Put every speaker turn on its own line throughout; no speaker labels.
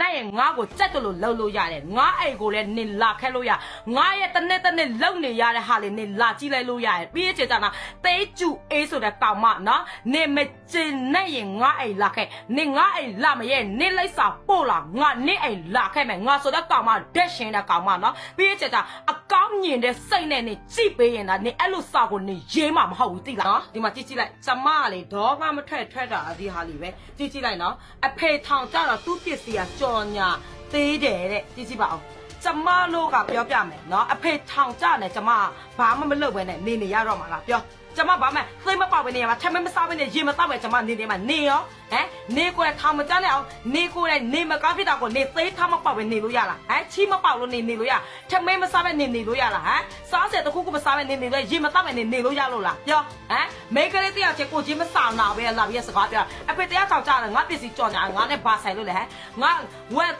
နဲ့ရင်ငါ့ကိုကြက်တယ်လို့လှုပ်လို့ရတယ်ငါအိမ်ကိုလည်းနင်လာခဲလို့ရငါရဲ့တစ်နေ့တစ်နေ့လုံနေရတဲ့ဟာလေးနင်လာကြည့်လိုက်လို့ရတယ်ပြီးရချေတာနာတေးကျူအေးဆိုတဲ့ကောင်မနော်နင်မကျင်နဲ့ရင်ငါအိမ်လာခဲနင်ငါအိမ်လာမရဲ့နင်လိုက်စာပို့လာငါနင်အိမ်လာခဲမယ်ငါဆိုတဲ့ကောင်မဒက်ရှင်တဲ့ကောင်မနော်ပြီးရချေတာအကောင်းမြင်တဲ့စိတ်နဲ့နင်ကြည့်ပေးရင်ဒါနင်အဲ့လိုစာကိုနင်ရေးမှာမဟုတ်ဘူးသိလားနော်ဒီမှာကြည့်ကြည့်လိုက်ကျမကလေဒေါကမထွက်ထွက်တာဒီဟာလေးပဲကြည့်ကြည့်လိုက်နော်အဖေထောင်ကြတော့သူ့ပစ္စည်းကကြော်တော်ညာသေးတယ်တဲ့ကြည့်ကြည့်ပါအောင်ကျမတို့ကပြောပြမယ်နော်အဖေထောင်ကြတယ်ကျမဘာမှမလုပ်ဘဲနဲ့နေနေရတော့မှာလားပြော ကျမဘာမှသိမပေါက်ပဲနေရမှာထမင်းမစားပဲနေရေမတောက်ပဲကျမနေနေမှာနေရောဟမ်နေကိုယ်ထောင်မကြနဲ့အောင်နေကိုယ်နေမကားဖြစ်တာကိုနေသေးထားမပေါက်ပဲနေလို့ရလားဟမ်ချီမပေါက်လို့နေနေလို့ရထမင်းမစားပဲနေနေလို့ရလားဟမ်စားစက်တစ်ခုခုမစားပဲနေနေလို့ရေမတောက်ပဲနေနေလို့ရလို့လားပြောဟမ်မိန်းကလေးတယောက်ချင်းကိုချင်းမဆောင်နာပဲလာပြီးစကားပြောအဖေတရားထောင်ကြတယ်ငါပစ္စည်းကြော်ညာငါနဲ့ဘာဆိုင်လို့လဲဟမ်ငါဝက်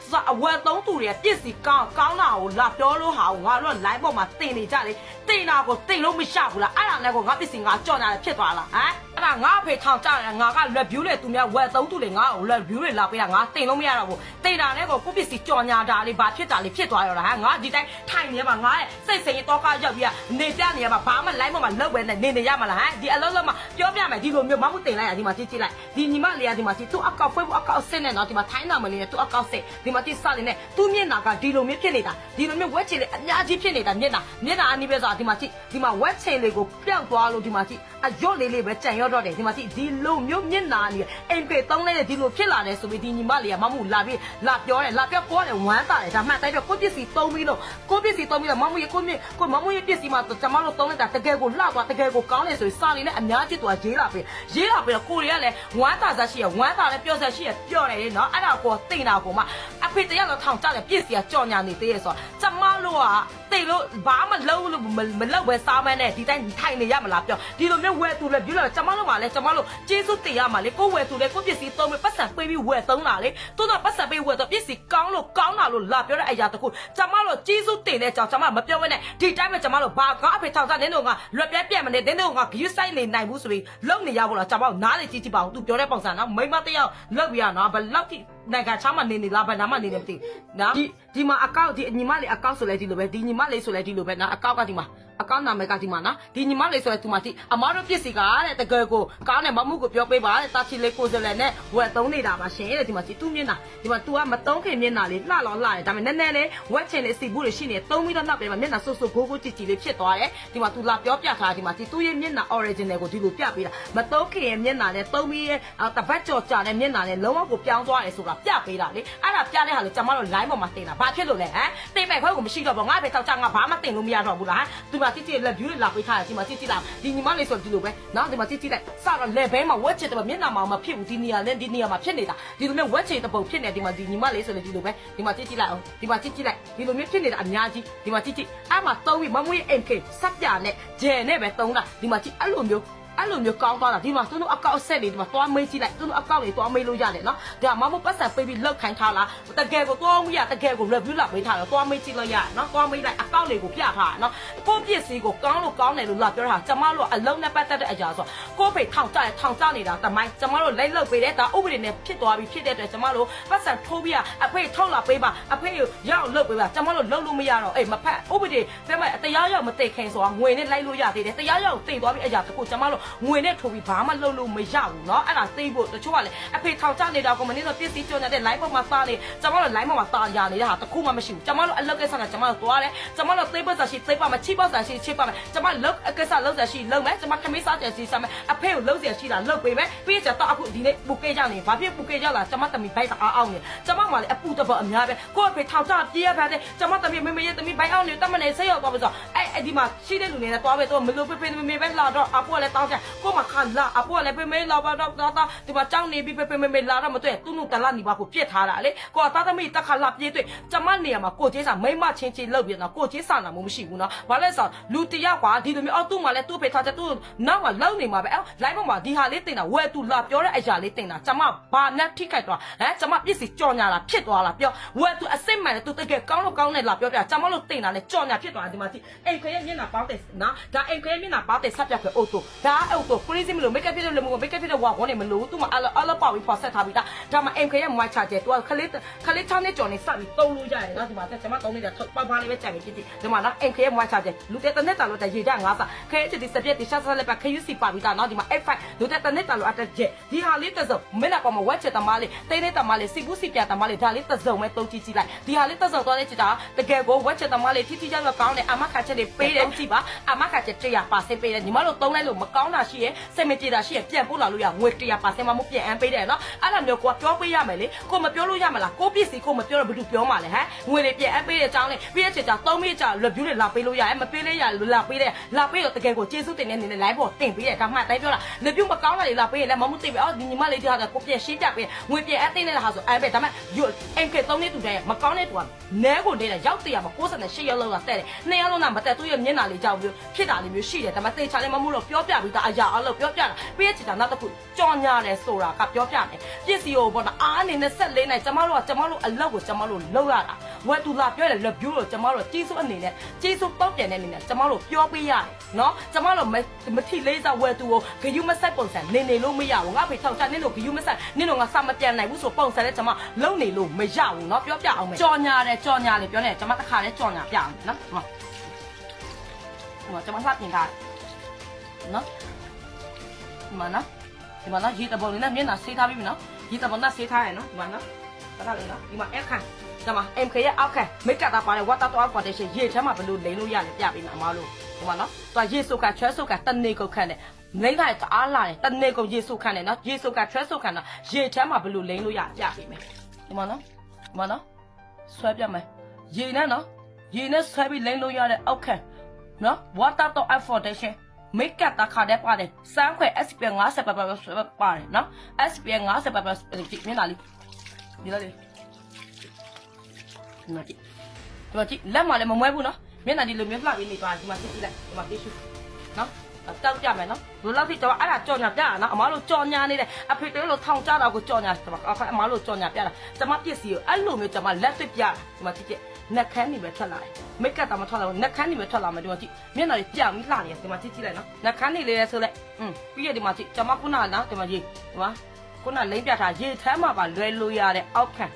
ဝက်သုံးသူတွေကပစ္စည်းကောင်းကောင်းတာကိုလာပြောလို့ဟာကိုငါတို့ line ပေါ်မှာတင်နေကြတယ် တင်တာကိုတင်လို့မရဘူးလားအဲ့ဒါနဲ့ကိုငါပစ္စည်းငါကြော်ညာဖြစ်သွားလားဟမ် အဲ့ဒါငါအဖေထောင်ကြတယ်ငါက review လေသူများဝက်သုံးသူတွေငါ့ကို review တွေလာပေးတာငါတင်လို့မရတော့ဘူးတင်တာနဲ့ကိုကိုပစ္စည်းကြော်ညာတာလေးဘာဖြစ်တာလေးဖြစ်သွားရောလားဟမ်ငါဒီတိုင်းထိုင်နေမှာငါရဲ့စိတ်စိမ်တော့ကရောက်ပြီးနေပြနေရမှာဘာမှ line ပေါ်မှာလောက်ပဲနဲ့နေနေရမှာလားဟမ်ဒီအလုံးလုံးမှာပြောပြမယ်ဒီလိုမျိုးမဟုတ်တင်လိုက်ရဒီမှာကြည့်ကြည့်လိုက်ဒီညီမလေးကဒီမှာကြည့်သူ့အကောက်ဖွဲဖို့အကောက်စစ်နဲ့တော့ဒီမှာထိုင်းနာမလေးနဲ့သူ့အကောက်စစ်ဒီမှာကြည့်စလေးနဲ့သူ့မျက်နှာကဒီလိုမျိုးဖြစ်နေတာဒီလိုမျိုးဝက်ချင်လေးအများကြီးဖြစ်နေတာမျက်နှာမျက်နှာအနီးပဲဆိုတာဒီမှာကြည့်ဒီမှာဝက်ချင်လေးကိုပြောက်သွားလို့ဒီမှာကြည့်အရော့လေးလေးပဲကြံရော့တော့တယ်ဒီမှာကြည့်ဒီလိုမျိုးမျက်နှာနေအိမ်ပေသုံးလေးဒီလိုဖြစ်လာတယ်ဆိုပြီးဒီညီမလေးကမမှုလာပြီးလာပြောတယ်လာပြောပေါ်တယ်ဝမ်းတာတယ်ဒါမှတိုက်တော့ကိုပစ္စည်းသုံးပြီးလို့ကိုပစ္စည်းသုံးပြီးတော့မမှုရဲ့ကိုမြကိုမမှုရဲ့ပစ္စည်းမှာကျမတို့သုံးလိုက်တာတကယ်ကိုလှသွားတကယ်ကိုကောင်းတယ်ဆိုရင်စာလေးနဲ့အများကြီးသွားရေးလာပြီရေးလာပြီးတော့ကိုရီကလည်းဝမ်းတာစားရှိရဝမ်းတာလည်းပြောစားရှိရပြောတယ်လေနော်အဲ့ဒါကိုသိတာကိုမှအဖေတယောက်တော့ထောင်ကြတယ်ပစ္စည်းကကြော်ညာနေသေးရဲ့ဆိုတော့ကျမတို့ကသိ လို့ဘာမှလုံးလို့မလောက်ပဲစားမနဲ့ဒီတိုင်းထိုင်နေရမလားပြောဒီလိုမျိုးဝယ်သူလည်းပြုလို့ကျမတို့ကလည်းကျမတို့ကျေးဇူးတင်ရမှာလေကိုဝယ်သူလည်းကိုပစ္စည်းသုံးပြီးပတ်စံပေးပြီးဝယ်သုံးတာလေတိုးတော့ပတ်စံပေးဝယ်တော့ပစ္စည်းကောင်းလို့ကောင်းတာလို့လာပြောတဲ့အရာတခုကျမတို့ကျေးဇူးတင်တဲ့ကြောင့်ကျမမပြောဘဲနဲ့ဒီတိုင်းပဲကျမတို့ဘာကားအဖေထောင်ကြနင်းတို့ကလွက်ပြဲပြက်မနေနင်းတို့ကဂယူးဆိုင်နေနိုင်ဘူးဆိုပြီးလုံနေရဖို့လားကျမတို့နားလေကြည့်ကြည့်ပါဦးသူပြောတဲ့ပုံစံနော်မိမတယောက်လောက်ပြရနော်ဘယ်လောက်ထိနိုင်ငံချားမှနေနေလားဘယ်နာမှနေနေမသိနော်ဒီဒီမှာအကောက်ဒီညီမလေးအကောက်ဆိုလဲဒီလိုပဲဒီညီမလေးဆိုလဲဒီလိုပဲနော်အကောက်ကဒီမှာ အကောင့်နာမည်ကဒီမှာနော်ဒီညီမလေးဆိုရဲသူမတိအမားတို့ပစ္စည်းကတဲ့တကယ်ကိုကားနဲ့မမှုကိုပြောပေးပါတဲ့တာချီလေးကိုစလဲနဲ့ဝက်သုံးနေတာပါရှင်တဲ့ဒီမှာကြည့်သူ့မျက်နှာဒီမှာ तू ကမသုံးခင်မျက်နှာလေးလှလောလှတယ်ဒါပေမဲ့နည်းနည်းလေးဝက်ချင်လေးစီဘူးလေးရှိနေသုံးပြီးတော့နောက်ပြန်မှာမျက်နှာဆုပ်ဆုပ်ဘိုးဘိုးကြည့်ကြည့်လေးဖြစ်သွားတယ်ဒီမှာ तू လာပြောပြထားဒီမှာကြည့်သူ့ရဲ့မျက်နှာ original ကိုဒီလိုပြပေးတာမသုံးခင်ရဲ့မျက်နှာနဲ့သုံးပြီးရဲ့တပတ်ကြော်ကြာတဲ့မျက်နှာနဲ့လုံးဝကိုပြောင်းသွားတယ်ဆိုတာပြပေးတာလေအဲ့ဒါပြတဲ့ဟာလေကျွန်မတို့ line ပေါ်မှာတင်တာဘာဖြစ်လို့လဲဟမ်တင်မဲ့ခွဲကိုမရှိတော့ဘူးငါပဲတောက်ချငါဘာမှတင်လို့မရတော့ဘူးလားဟမ်ဒီမှာကြည့်ကြည့်လက် view တွေလာပေးထားတယ်ဒီမှာကြည့်ကြည့်လားဒီညီမလေးဆိုဒီလိုပဲနော်ဒီမှာကြည့်ကြည့်လိုက်စတော့ level မှာဝက်ချစ်တော့မျက်နှာမှာမဖြစ်ဘူးဒီနေရာနဲ့ဒီနေရာမှာဖြစ်နေတာဒီလိုမျိုးဝက်ချစ်တဲ့ပုံဖြစ်နေဒီမှာဒီညီမလေးဆိုလည်းဒီလိုပဲဒီမှာကြည့်ကြည့်လိုက်အောင်ဒီမှာကြည့်ကြည့်လိုက်ဒီလိုမျိုးဖြစ်နေတာအများကြီးဒီမှာကြည့်ကြည့်အဲ့မှာသုံးပြီးမမွေး MK စက်ပြနဲ့ဂျယ်နဲ့ပဲသုံးတာဒီမှာကြည့်အဲ့လိုမျိုး အဲ့လိုမျိုးကောင်းသွားတာဒီမှာသူတို့အကောက်ဆက်လေးဒီမှာသွားမေးကြည့်လိုက်သူတို့အကောက်လေးသွားမေးလို့ရတယ်နော်ဒါမှမဟုတ်ပတ်စံပေးပြီးလောက်ခိုင်းထားလားတကယ်ကိုသွားမှုရတကယ်ကို review လာပေးထားတော့သွားမေးကြည့်လို့ရနော်သွားမေးလိုက်အကောက်လေးကိုပြထားနော်ကိုပစ္စည်းကိုကောင်းလို့ကောင်းတယ်လို့လာပြောတာကျမတို့အလုံးနဲ့ပတ်သက်တဲ့အရာဆိုကိုဖေထောင်ကြတယ်ထောင်ကြနေတာတမိုင်းကျမတို့လိုက်လောက်ပေးတယ်ဒါဥပဒေနဲ့ဖြစ်သွားပြီဖြစ်တဲ့အတွက်ကျမတို့ပတ်စံထိုးပြီးအဖေထောက်လာပေးပါအဖေရအောင်လုပ်ပေးပါကျမတို့လုပ်လို့မရတော့အေးမဖက်ဥပဒေပြမတရားရောက်မသိခင်ဆိုတာငွေနဲ့လိုက်လို့ရသေးတယ်တရားရောက်သိသွားပြီအရာတခုကျမတို့ငွေနဲ့ထိုးပြီးဘာမှလုပ်လို့မရဘူးเนาะအဲ့ဒါသိဖို့တချို့ကလည်းအဖေထောင်ချနေတာကိုမင်းတို့ပစ္စည်းကြော်နေတဲ့ line ပေါ်မှာစားနေကျမတို့ line ပေါ်မှာတာရနေတဲ့ဟာတခုမှမရှိဘူးကျမတို့အလုပ်ကိစ္စကကျမတို့သွားတယ်ကျမတို့သိပတ်စားရှိသိပတ်မှာချိပတ်စားရှိချိပတ်မှာကျမလုပ်အကိစ္စလုပ်စားရှိလုပ်မယ်ကျမခမေးစားကြရှိစားမယ်အဖေကိုလုပ်เสียရှိတာလုပ်ပေးမယ်ပြီးကြတော့အခုဒီနေ့ပူကေကြနေဘာဖြစ်ပူကေကြလာကျမတမီဘိုက်တအားအောင်နေကျမမှလည်းအပူတပတ်အများပဲကိုယ့်အဖေထောင်ချပြေးရပါတဲ့ကျမတမီမေမေရဲ့တမီဘိုက်အောင်နေတမနေဆက်ရောက်သွားပါဆိုအဲ့အဲ့ဒီမှာရှိတဲ့လူတွေနဲ့သွားပဲတော့မလို့ဖေဖေမေမေပဲလာတော့အဖိုးလည်းတောင်း ကြကိုမခါလာအဖိုးလည်းဖေမေလာပါတော့တော့ဒီမှာကြောင်းနေပြီးဖေဖေမေမေလာတော့မတွေ့သူ့နုတလာနေပါကိုပြစ်ထားတာလေကိုအသားသမီးတက်ခါလာပြေးတွေ့ကျမနေရာမှာကိုကျေးစာမိမချင်းချင်းလောက်ပြတော့ကိုကျေးစာနာမှုမရှိဘူးနော်ဘာလဲဆိုလူတယောက်ကဒီလိုမျိုးအောက်သူ့မှာလည်းသူ့ဖေထားချက်သူ့နောက်မှာလောက်နေမှာပဲအဲ့ line ပေါ်မှာဒီဟာလေးတင်တာဝယ်သူလာပြောတဲ့အရာလေးတင်တာကျမဘာနဲ့ထိခိုက်သွားဟမ်ကျမပြစ်စီကြော်ညာလာဖြစ်သွားလားပြောဝယ်သူအစစ်မှန်တယ်သူတကယ်ကောင်းလို့ကောင်းတယ်လာပြောပြကျမတို့တင်တာလဲကြော်ညာဖြစ်သွားတယ်ဒီမှာကြည့်အိမ်ခွဲရဲ့မျက်နှာပေါက်တယ်နော်ဒါအိမ်ခွဲရဲ့မျက်နှာပေါက်တယ်ဆက်ပြတ်ခွဲအိုတိုဒါအဲ့တော့ crazy မလို့ make up ဖြစ်လို့မလို့ make up ဖြစ်တဲ့ဝါခေါင်းနေမလို့သူ့မှာအလအလပေါက်ပြီးဖော်ဆက်ထားပြီးသားဒါမှ MK ရဲ့ moist charger သူကခလေးခလေး6နှစ်ကျော်နေစပြီးသုံးလို့ရတယ်နော်ဒီမှာကျွန်မသုံးနေတာပေါက်ပါလေးပဲကြံပြီးဖြစ်ဖြစ်ဒီမှာနော် MK ရဲ့ moist charger လူတဲ့တနက်တာလို့တရေကြငါးစာခဲချစ်ဒီစပြက်ဒီဆက်ဆက်လက်ပါ KUC ပါပြီးသားနော်ဒီမှာ F5 လူတဲ့တနက်တာလို့အတက်ချက်ဒီဟာလေးတစ်စုံမင်းလာပေါ်မှာဝက်ချက်တမားလေးတိတ်နေတမားလေးစီပူးစီပြတမားလေးဒါလေးတစ်စုံပဲသုံးကြည့်ကြည့်လိုက်ဒီဟာလေးတစ်စုံသွားတဲ့ချစ်တာတကယ်ကိုဝက်ချက်တမားလေးထိထိကျကျကောင်းတယ်အမခါချက်တွေပေးတယ်ကြည့်ပါအမခါချက်100ပါစပေးတယ်ညီမတို့သုံးလိုက်လို့မကောင်းတာရှိရဲ့စိတ်မကြည်တာရှိရဲ့ပြန်ပို့လာလို့ရငွေ100ပါစမှမပြန်အမ်းပေးတယ်နော်အဲ့လိုမျိုးကိုပြောပေးရမယ်လေကိုမပြောလို့ရမလားကိုပစ္စည်းကိုမပြောတော့ဘယ်သူပြောမှလဲဟမ်ငွေတွေပြန်အမ်းပေးတဲ့အကြောင်းလေးပြီးရချစ်တာသုံးမိကြ review တွေလာပေးလို့ရတယ်မပေးလေးရလာပေးတယ်လာပေးတော့တကယ်ကိုကျေးဇူးတင်တဲ့အနေနဲ့ live ပေါ်တင်ပေးတယ်ဒါမှတိုင်းပြောတာ review မကောင်းတာတွေလာပေးရင်လည်းမမှုသိပဲအော်ဒီညီမလေးတရားကကိုပြန်ရှင်းပြပေးငွေပြန်အပ်သိနေတဲ့ဟာဆိုအဲပဲဒါမှ MK သုံးနေတူတဲ့မကောင်းတဲ့တူကနဲကိုနေတဲ့ရောက်တရားမှာ68ရောက်လောက်လာတဲ့တယ်နှစ်ယောက်လုံးကမတက်သူ့ရဲ့မျက်နှာလေးကြောက်ပြီးဖြစ်တာလေးမျိုးရှိတယ်ဒါမှသေချာလေးမမှုတော့ပြောပြပြီးသားအရာအလုပ်ပြောပြတာပြီးရချစ်တာနောက်တစ်ခုကြော်ညာတယ်ဆိုတာကပြောပြတယ်ပစ္စည်းကိုပေါ့နော်အားအနေနဲ့ဆက်လေးနိုင်ကျမတို့ကကျမတို့အလုပ်ကိုကျမတို့လုပ်ရတာဝယ်သူလာပြောတယ် review ကိုကျမတို့ကြီးစုအနေနဲ့ကြီးစုတော့ပြန်တဲ့အနေနဲ့ကျမတို့ပြောပေးရတယ်နော်ကျမတို့မထီလေးစားဝယ်သူကိုဂယူမဆက်ပုံစံနေနေလို့မရဘူးငါဖေထောက်ချနင်းတို့ဂယူမဆက်နင်းတို့ငါစမပြန်နိုင်ဘူးဆိုပုံစံနဲ့ကျမလုံနေလို့မရဘူးနော်ပြောပြအောင်မယ်ကြော်ညာတယ်ကြော်ညာလေပြောနေကျမတစ်ခါလဲကြော်ညာပြအောင်နော်ဟောဟောကျမလှပြင်ထား နော်ဒီမှာနော်ဒီမှာနော်ရေတပုံလေးနဲ့မျက်နှာဆေးထားပြီးပြီနော်ရေတပုံနဲ့ဆေးထားရနော်ဒီမှာနော်တခါလေးနော်ဒီမှာအခန့်ဒီမှာ MK ရဲ့အောက်ခံမိတ်ကတာပါတဲ့ water to foundation ရေထဲမှာဘယ်လိုလိမ့်လို့ရလဲပြပေးမှာအမားလို့ဒီမှာနော်သူကရေစုပ်ကချွဲစုပ်ကတနေကုန်ခန့်တယ်လိမ့်လိုက်တအားလာတယ်တနေကုန်ရေစုပ်ခန့်တယ်နော်ရေစုပ်ကချွဲစုပ်ခန့်တော့ရေထဲမှာဘယ်လိုလိမ့်လို့ရပြပေးမယ်ဒီမှာနော်ဒီမှာနော်ဆွဲပြမယ်ရေနဲ့နော်ရေနဲ့ဆွဲပြီးလိမ့်လို့ရတဲ့အောက်ခံနော် water to foundation မိတ်ကတ်တခါတည်းပါတယ်စမ်းခွဲ SPF 50ပါပါပါတယ်နော် SPF 50ပါပါမျက်နှာလေးဒီလိုလေးဒီမှာကြည့်ဒီမှာကြည့်လက်မှာလည်းမမွဲဘူးနော်မျက်နှာဒီလိုမျိုးလှပြီးနေသွားဒီမှာကြည့်ကြည့်လိုက်ဒီမှာ tissue နော်တောက်ကြမယ်နော်ဘယ်လောက်ထိတော့အဲ့ဒါကြော်ညာပြတာနော်အမားတို့ကြော်ညာနေတယ်အဖေတို့လို့ထောင်ကြတာကိုကြော်ညာအခါအမားတို့ကြော်ညာပြတာကျမပစ္စည်းကိုအဲ့လိုမျိုးကျမလက်သစ်ပြတာဒီမှာကြည့်ကြည့် နှက်ခမ်းနေပဲထွက်လာတယ်မိတ်ကတ်တာမထွက်လာဘူးနှက်ခမ်းနေပဲထွက်လာမယ်ဒီမှာကြည့်မျက်နှာလေးပြောင်ပြီးလှနေတယ်ဒီမှာကြည့်ကြည့်လိုက်နော်နှက်ခမ်းနေလေးလဲဆိုလိုက်อืมပြီးရဒီမှာကြည့်ကျမခုနကနော်ဒီမှာကြည့်ဒီမှာခုနလိမ့်ပြထားရေထမ်းမှာပါလွယ်လို့ရတဲ့အောက်ခံ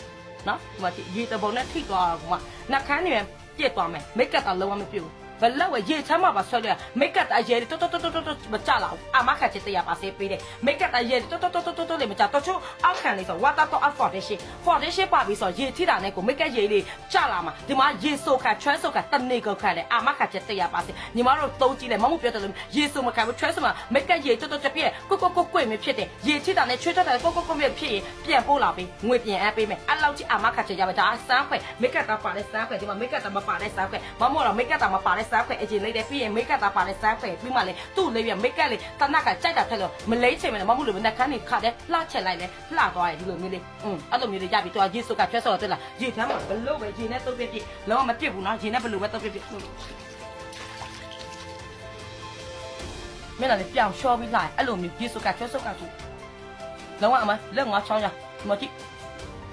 နော်ဒီမှာကြည့်ရေတပုံနဲ့ထိသွားတာကနှက်ခမ်းနေပဲပြစ်သွားမယ်မိတ်ကတ်တာလုံးဝမပြစ်ဘူး ဘလောက်ဝရေချမ်းမှာပါဆွဲလို့မိတ်ကတ်အရဲတော်တော်တော်တော်တော်မကြလာဘူးအမခက်ချစ်တရားပါစေးပေးတယ်မိတ်ကတ်အရဲတော်တော်တော်တော်တော်လေးမကြတော့ချုံအောက်ခံလေးဆို water to out foundation foundation ပါပြီးဆိုရေထိတာနဲ့ကိုမိတ်ကတ်ရေလေးကြလာမှာဒီမှာရေဆိုခါချွဲဆိုခါတနေကောခါတယ်အမခက်ချစ်တရားပါစေးညီမတို့သုံးကြည့်လိုက်မမှုပြောတယ်လို့ရေဆိုမခါဘူးချွဲဆိုမှာမိတ်ကတ်ရေတော်တော်တပြည့်ကိုကိုကိုကိုမဖြစ်တယ်ရေထိတာနဲ့ချွဲထွက်တယ်ကိုကိုကိုမဖြစ်ရင်ပြန်ပို့လာပေးငွေပြန်အပ်ပေးမယ်အဲ့လောက်ကြီးအမခက်ချစ်ရပါဒါစမ်းခွဲမိတ်ကတ်တာပါတဲ့စမ်းခွဲဒီမှာမိတ်ကတ်တာမပါတဲ့စမ်းခွဲမမို့တော့မိတ်ကတ်တာမပါတဲ့စမ်းခွဲအကျလေးတယ်ပြီးရင်မိတ်ကပ်သားပါလဲစမ်းဖယ်ပြီးမှလည်းသူ့လေးပြမိတ်ကပ်လေးတနက်ကကြိုက်တာထက်လို့မလိမ့်ချင်မလို့မဟုတ်လို့နှက်ခမ်းနေခါတဲ့လှချက်လိုက်လဲလှသွားတယ်ဒီလိုမျိုးလေးอืมအဲ့လိုမျိုးလေးရပြီသူကရေစုပ်ကကျွဲဆော်တက်လာရေထမ်းမှာဘလို့ပဲရေနဲ့တုပ်ပြပြလုံးဝမပြစ်ဘူးနော်ရေနဲ့ဘလို့ပဲတုပ်ပြပြမင်းလည်းပြောင်လျှော်ပြီးလာအဲ့လိုမျိုးရေစုပ်ကကျွဲဆော်ကသူလုံးဝအမလက်ငါချောင်းရမကြည့်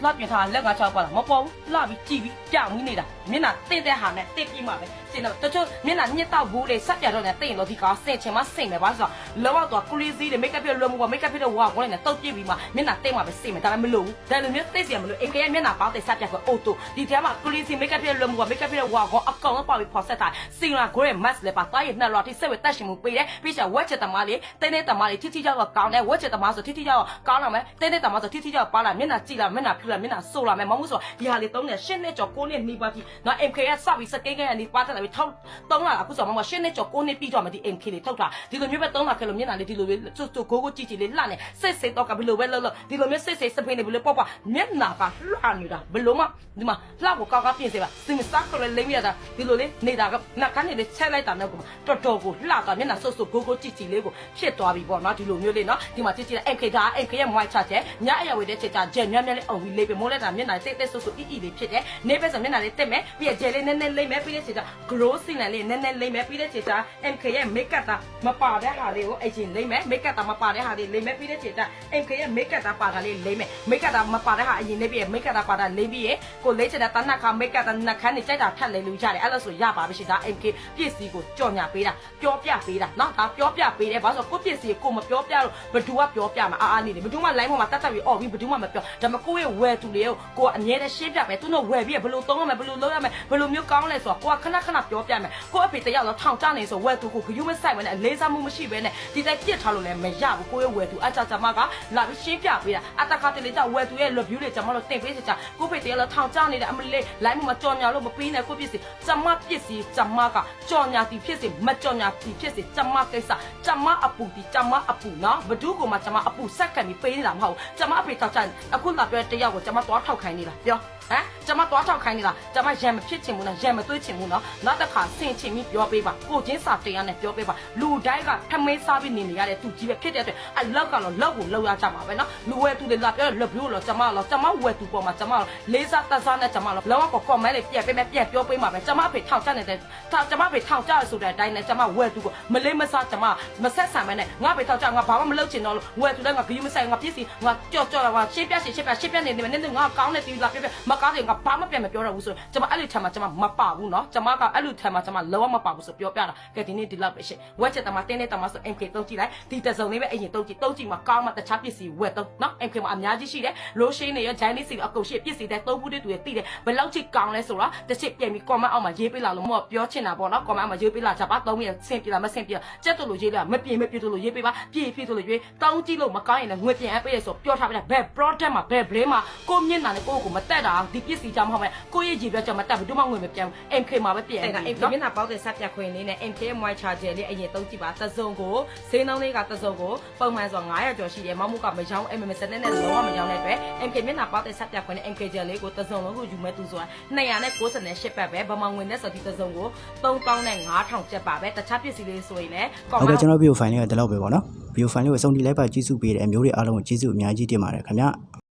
လှပြင်ထားလက်ငါချောင်းပါလားမပေါ်ဘူးလှပြီးကြည့်ပြီးကြောင်ပြီးနေတာမျက်နှာတင့်တဲ့ဟာနဲ့တစ်ပြီးမှပဲ စင်တော့တချို့မျက်နှာညစ်တော့ဘူးလေဆက်ပြတော့နေတင့်လို့ဒီကောင်စင်ချင်မှစင်မယ်ဘာလို့ဆိုတော့လောကတော့ကလီစီးတွေမိတ်ကပ်ပြလွယ်မှုပါမိတ်ကပ်ပြတဲ့ဝါကောင်းနေတုတ်ပြပြီးမှမျက်နှာတင့်မှပဲစင်မယ်ဒါပေမဲ့မလို့ဘူးဒါလိုမျိုးသိစရာမလိုအင်ကရဲ့မျက်နှာပေါင်းတဲ့ဆက်ပြကအိုတိုဒီထဲမှာကလီစီမိတ်ကပ်ပြလွယ်မှုပါမိတ်ကပ်ပြတဲ့ဝါကောအကောင်တော့ပါပြီးဖော်ဆက်တာစင်လာဂရဲမတ်လည်းပါတားရနှက်လော်တိဆက်ဝဲတက်ရှင်မှုပေးတယ်ပြီးချဝက်ချက်တမားလေးတင်းတဲ့တမားလေးထိထိကြောက်ကကောင်းတယ်ဝက်ချက်တမားဆိုထိထိကြောက်ကောင်းလာမယ်တင်းတဲ့တမားဆိုထိထိကြောက်ပါလာမျက်နှာကြည့်လာမျက်နှာဖြူလာမျက်နှာဆိုးလာမယ်မဟုတ်ဆိုဒီဟာလေးသုံးနေရှင်းနဲ့ကြော်ကိုနဲ့နီးပါပြီနော် MK ကစပြီးစကိန်းကနေပါတက်လာပြီးထောက်သုံးလာအခုဆိုမှရှင်းနဲ့ကြော်ကိုနဲ့ပြီးတော့မှဒီ MK လေးထုတ်တာဒီလိုမျိုးပဲသုံးလာခဲ့လို့မျက်နှာလေးဒီလိုပဲစွတ်စွတ်ကိုကိုကြည့်ကြည့်လေးလှနေစိတ်စိတ်တော့ကဘယ်လိုပဲလှလှဒီလိုမျိုးစိတ်စိတ်စပိန်နေဘယ်လိုပေါ့ပေါ့မျက်နှာကလှနေတာဘယ်လိုမှဒီမှာလှကိုကောက်ကောက်ပြင်စေပါစင်စကလည်းလိမ့်ရတာဒီလိုလေးနေတာကနှက်ခမ်းနေလေးချက်လိုက်တာနဲ့ကိုတော်တော်ကိုလှကမျက်နှာစွတ်စွတ်ကိုကိုကြည့်ကြည့်လေးကိုဖြစ်သွားပြီပေါ့နော်ဒီလိုမျိုးလေးနော်ဒီမှာကြည့်ကြည့်လိုက် MK ဒါ MK ရဲ့ moist charge ညအရဝေတဲ့ချက်ချာဂျက်မြတ်မြတ်လေးအုံပြီးလေးပဲမိုးလက်တာမျက်နှာတိတ်တိတ်ဆူဆူအီအီလေးဖြစ်တယ်နေပဲဆိုမျက်နှာလေးတက်မယ်ပြီးရဂျယ်လေးနည်းနည်းလိမ့်မယ်ပြီးတဲ့ချေချာ glow sealant လေးနည်းနည်းလိမ့်မယ်ပြီးတဲ့ချေချာ MK ရဲ့ makeup တာမပါတဲ့ဟာလေးကိုအရင်လိမ့်မယ် makeup တာမပါတဲ့ဟာလေးလိမ့်မယ်ပြီးတဲ့ချေချာ MK ရဲ့ makeup တာပါတာလေးလိမ့်မယ် makeup တာမပါတဲ့ဟာအရင်လိမ့်ပြီးရ makeup တာပါတာလိမ့်ပြီးရကိုလိမ့်ချင်တဲ့တနက်ခါ makeup တာနှက်ခမ်းနေကြိုက်တာထပ်လိမ့်လို့ရတယ်အဲ့လိုဆိုရပါပြီရှိဒါ MK ပြည့်စည်ကိုကြော်ညာပေးတာပြောပြပေးတာနော်ဒါပြောပြပေးတယ်ဘာလို့ဆိုကိုပြည့်စည်ကိုမပြောပြလို့ဘသူကပြောပြမှာအာအာနေတယ်ဘသူမှ line ပေါ်မှာတတ်တတ်ပြီးအော်ပြီးဘသူမှမပြောဒါပေမဲ့ကိုယ့်ရဲ့ဝယ်သူလေးကိုကိုကအမြဲတမ်းရှင်းပြမယ်သူတို့ဝယ်ပြီးဘယ်လိုသုံးရမလဲဘယ်လိုလုပ်ရမလဲဘယ်လိုမျိုးကောင်းလဲဆိုတော့ကိုကခဏခဏပြောပြမယ်ကိုအဖေတယောက်တော့ထောင်ချနေဆိုဝယ်သူကိုဂယုမဆိုင်မနဲ့လေးစားမှုမရှိဘဲနဲ့ဒီတိုင်းပြစ်ထားလို့လည်းမရဘူးကိုရဲ့ဝယ်သူအချာချာမကလာပြီးရှင်းပြပေးတာအတခါတလေကျဝယ်သူရဲ့ review တွေကျွန်မတို့တင်ပေးချင်ချာကိုဖေတယောက်တော့ထောင်ချနေတယ်အမလေး line ပေါ်မှာကြော်ညာလို့မပေးနဲ့ကိုပြစ်စီကျွန်မပြစ်စီကျွန်မကကြော်ညာတီဖြစ်စီမကြော်ညာတီဖြစ်စီကျွန်မကိစ္စကျွန်မအပူတီကျွန်မအပူနော်ဘဒုကိုမှကျွန်မအပူဆက်ကန်ပြီးပေးနေတာမဟုတ်ဘူးကျွန်မအဖေထောက်ချအခုလာပြောတယောက်ကိုကျွန်မသွားထောက်ခိုင်းနေတာပြောဟမ်ကျွန်မသွားထောက်ခိုင်းနေတာကျွန်မရံမဖြစ်ချင်ဘူးနော်ရံမသွေးချင်ဘူးနော်စားတစ်ခါဆင်ချင်ပြီးပြောပေးပါကိုချင်းစာတရားနဲ့ပြောပေးပါလူတိုင်းကထမင်းစားပြီးနေနေရတဲ့သူကြီးပဲဖြစ်တဲ့အတွက်အလောက်ကတော့လောက်ကိုလောက်ရကြမှာပဲနော်လူဝဲသူတွေလာပြောလက်ပြောလို့ကျမတော့ကျမဝဲသူပေါ်မှာကျမတော့လေးစားတစားနဲ့ကျမတော့လောကကော်မန့်လေးပြန်ပေးမယ်ပြန်ပြောပေးမှာပဲကျမဖေထောက်ချနေတဲ့ထောက်ကျမဖေထောက်ချဆိုတဲ့အတိုင်းနဲ့ကျမဝဲသူကိုမလေးမစားကျမမဆက်ဆံမနဲ့ငါဖေထောက်ချငါဘာမှမလုပ်ချင်တော့လို့ဝဲသူလည်းငါဂရုမဆိုင်ငါပြည့်စီငါကြော့ကြော့လာရှင်းပြရှင်းရှင်းပြရှင်းပြနေတယ်နဲ့ငါကောင်းတဲ့တီလာပြပြမကောင်းတဲ့ငါဘာမှပြန်မပြောတော့ဘူးဆိုတော့ကျမအဲ့လိုချာမှာကျမမပါဘူးနော်ကျမကအဲ့အဲ့လိုထိုင်မှာကျွန်မလောမပါဘူးဆိုပြောပြတာကဲဒီနေ့ဒီလောက်ပဲရှင်ဝက်ချက်တမတင်းနဲ့တမဆို MK တုံးကြည့်လိုက်ဒီတစုံလေးပဲအရင်တုံးကြည့်တုံးကြည့်မှာကောင်းမှတခြားပစ္စည်းဝက်တော့နော် MK မှာအများကြီးရှိတယ်လိုရှင်းတွေရောဂျိုင်းလေးစီအကုန်ရှိပစ္စည်းတဲ့သုံးဘူးတွေတိတယ်ဘယ်လောက်ထိကောင်းလဲဆိုတော့တစ်ချက်ပြန်ပြီး comment အောက်မှာရေးပေးလာလို့မဟုတ်ပြောချင်တာပေါ့နော် comment အောက်မှာရေးပေးလာချပါသုံးရဆင်ပြလာမဆင်ပြကြက်တို့လိုရေးလာမပြင်မပြတို့လိုရေးပေးပါပြေဖြည့်တို့လိုရေးတောင်းကြည့်လို့မကောင်းရင်လည်းငွေပြန်အပ်ပေးရဆိုပြောထားပြတာဘယ် product မှာဘယ် blame မှာကိုမျက်နှာနဲ့ကိုကိုမတက်တာဒီပစ္စည်းကြောင့်မဟုတ်မဲ့ကိုရဲ့ရေပြချက်မတက်ဘူးတို့မှငွေမပြန်ဘူး MK မှာပဲပြန်အဲ့ဒါ MK မျက်နှာပေါက်တဲ့ဆက်ပြခွင်လေးနဲ့ MK ရဲ့ moisturizer လေးအရင်သုံးကြည့်ပါသစုံကိုဈေးနှုန်းလေးကသစုံကိုပုံမှန်ဆို900ကျော်ရှိတယ်မမုကမရောင်း MMS နဲ့နဲ့လုံးဝမရောင်းတဲ့အတွက် MK မျက်နှာပေါက်တဲ့ဆက်ပြခွင်နဲ့ MK gel လေးကိုသစုံလုံးကိုယူမဲ့သူဆိုတာ298ပတ်ပဲဗမာငွေနဲ့ဆိုဒီသစုံကို3000နဲ့9000ကျပ်ပါပဲတခြားပစ္စည်းလေးဆိုရင်လည်း
ဟုတ်ကဲ့ကျွန်တော်ဗီဒီယိုဖိုင်လေးကဒီလောက်ပဲပေါ့နော်ဗီဒီယိုဖိုင်လေးကိုအဆုံးထိလိုက်ပါကြည့်စုပေးတဲ့အမျိုးတွေအားလုံးကိုကျေးဇူးအများကြီးတင်ပါတယ်ခင်ဗျာ